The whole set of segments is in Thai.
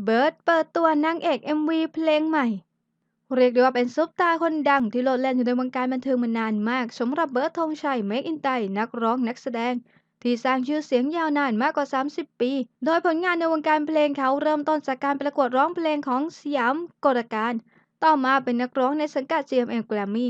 เบิร์ดเปิดตัวนางเอก MV เพลงใหม่ เรียกได้ว่าเป็นซุปตาร์คนดังที่โลดแล่นอยู่ในวงการบันเทิงมานานมากสำหรับเบิร์ดธงชัยเมคอินไตนักร้องนักแสดง ที่สร้างชื่อเสียงยาวนานมากกว่า 30 ปี โดยผลงานในวงการเพลงเขาเริ่มต้นจากการประกวดร้องเพลงของสยามกลการ ต่อมาเป็นนักร้องในสังกัด GMM Grammy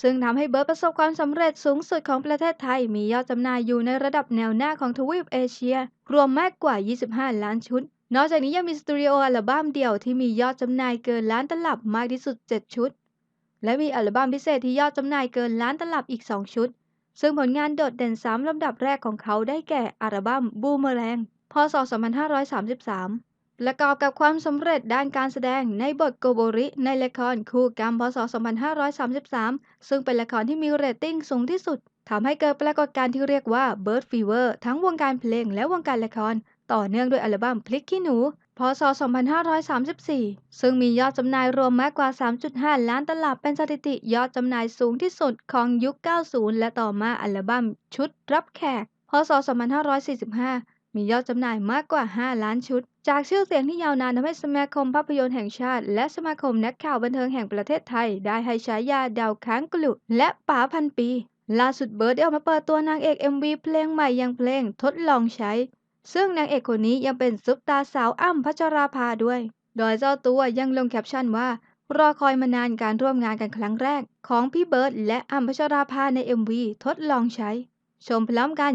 ซึ่งทำให้เบิร์ดประสบความสำเร็จสูงสุดของประเทศไทย มียอดจำหน่ายอยู่ในระดับแนวหน้าของทวีปเอเชีย รวมมากกว่า 25 ล้านชุด นอกจากนี้ยังมีสตูดิโออัลบั้มเดี่ยวที่มียอดจำหน่ายเกินล้านตลับมากที่สุด 7 ชุด และมีอัลบั้มพิเศษที่ยอดจำหน่ายเกินล้านตลับอีก 2 ชุด ซึ่งผลงานโดดเด่น 3 ลำดับแรกของเขาได้แก่อัลบั้มบูมเมอแรงพศ 2533 ประกอบกับความสำเร็จด้านการแสดงในบทโกโบริในละครคู่กรรมพศ 2533 ซึ่งเป็นละครที่มีเรตติ้งสูงที่สุด ทำให้เกิดปรากฏการณ์ที่เรียกว่า Bird Fever ทั้งวงการเพลงและวงการละคร ต่อเนื่องด้วยอัลบั้มพลิกขี้หนู พศ 2534 ซึ่งมียอดจำหน่ายรวมมากกว่า 3.5 ล้านตลับเป็นสถิติยอดจำหน่ายสูงที่สุดของยุค 90 และต่อมาอัลบั้มชุดรับแขก พศ 2545 มียอดจำหน่ายมากกว่า 5 ล้านชุด จากชื่อเสียงที่ยาวนานทำให้สมาคมภาพยนตร์แห่งชาติ และสมาคมนักข่าวบันเทิงแห่งประเทศไทย ได้ให้ฉายาดาวค้างกลุและป๋าพันปีล่าสุดเบิร์ดได้ออกมาเปิดตัวนางเอก MV เพลงใหม่อย่างเพลงทดลองใช้ ซึ่งนางเอกคนนี้ยังเป็นซุปตาสาวอ้ำพัชราภาด้วย โดยเจ้าตัวยังลงแคปชั่นว่า รอคอยมานานการร่วมงานกันครั้งแรก ของพี่เบิร์ดและอ้ำพัชราภาใน MV ทดลองใช้ ชมพร้อมกัน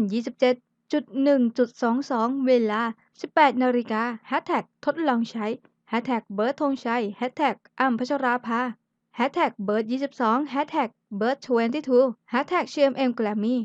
27.1.22 เวลา 18นาฬิกาแฮชแท็กทดลองใช้แฮชแท็กเบิร์ดธงชัยแฮชแท็กอ้ำพัชราภา แฮชแท็กเบิร์ด22แฮชแท็กเบิร์ด22แฮชแท็ก CMM Grammy